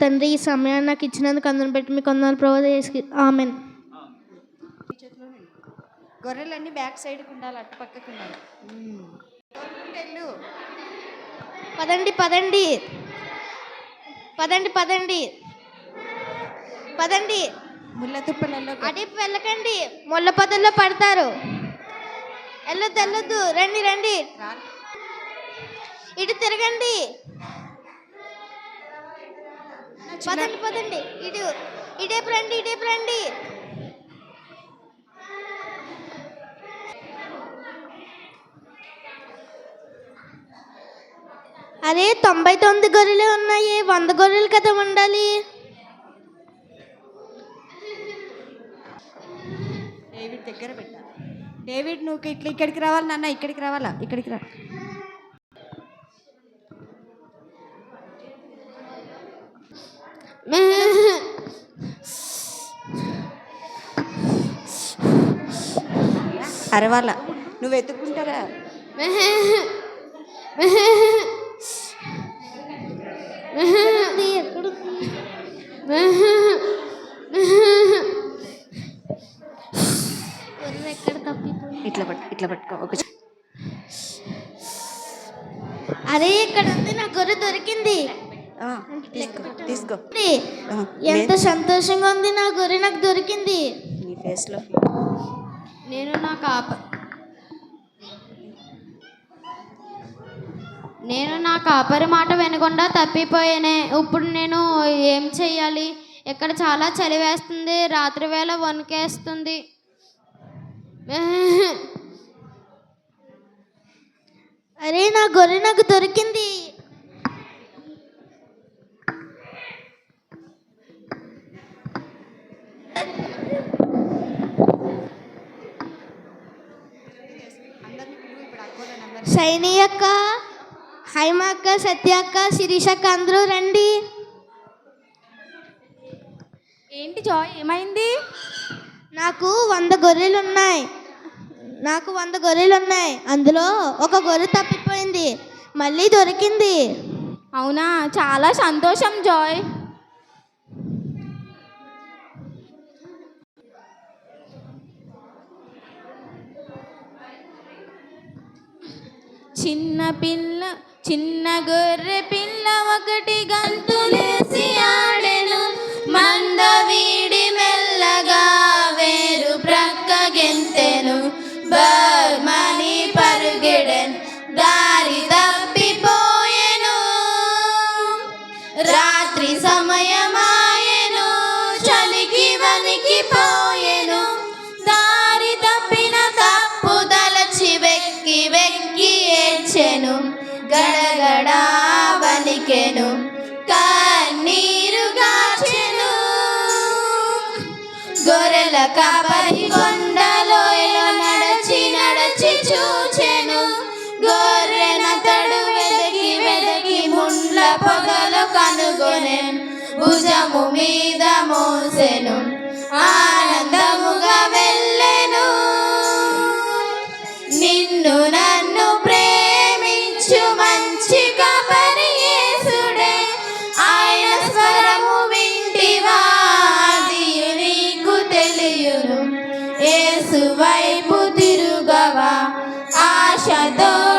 తండ్రి ఈ సమయాన్ని నాకు ఇచ్చినందుకు అందరిని పెట్టి మీకు కొందరు ప్రభావ చేసి ఆమెన్. గొర్రెలన్నీ బ్యాక్ సైడ్కి ఉండాలి అటు పక్కకు ఉండాలి. పదండి పదండి. పదండి పదండి. పదండి. ముళ్ళ తుప్పలలో వెళ్ళకండి. ముళ్ళ పొదల్లో పడతారు. వెళ్ళొద్దు వెళ్ళొద్దు. రండి రండి. ఇటు తిరగండి. పదండి పదండి. ఇటు ఇటేపు రండి ఇటేపు రండి అరే తొంభై తొమ్మిది గొర్రెలు ఉన్నాయి. వంద గొర్రెలు కదా ఉండాలి. డేవిడ్ దగ్గర పెట్టాలి. డేవిడ్ నువ్వు ఇట్లా ఇక్కడికి రావాలి నాన్న ఇక్కడికి రావాలా? ఇక్కడికి రా. అరవాలా నువ్వు ఎత్తుకుంటారా ఎక్కడ ఇట్లా పట్టు ఇట్లా పట్టుకో ఒక అరే ఇక్కడ ఉంది నా గొర్రె దొరికింది. తీసుకో ఎంత సంతోషంగా ఉంది నా గొర్రె నాకు దొరికింది. నీ ఫేస్లో నేను నా కాప నేను నా కాపరి మాట వినకుండా తప్పిపోయానే. ఇప్పుడు నేను ఏం చెయ్యాలి? ఇక్కడ చాలా చలి వేస్తుంది రాత్రి వేళ వణికేస్తుంది. అరే నా గొర్రె నాకు దొరికింది. శైని అక్క హైమ అక్క సత్య అక్క శిరీష అక్క అందరూ రండి. ఏంటి జాయ్ ఏమైంది? నాకు వంద గొర్రెలు ఉన్నాయి నాకు వంద గొర్రెలు ఉన్నాయి అందులో ఒక గొర్రె తప్పిపోయింది. మళ్ళీ దొరికింది. అవునా? చాలా సంతోషం జాయ్. చిన్న పిల్ల చిన్న గొర్రె పిల్ల ఒకటి గంతులేసి ఆడెను. మంద వీడి మెల్లగా వేరు ప్రక్క గెంతెను. బర్మని పరుగెడెన్ దారి తప్పిపోయెను. రాత్రి సమయం కాపరి కొండలోయలో నడచి నడచి చూచెను. గొర్రెనతడు వెదకి వెదకి ముండ్ల పొగలు కనుగొనె భుజము మీద మోసెను. ఆనందముగా వెళ్ళెను. నిన్ను నా সাদা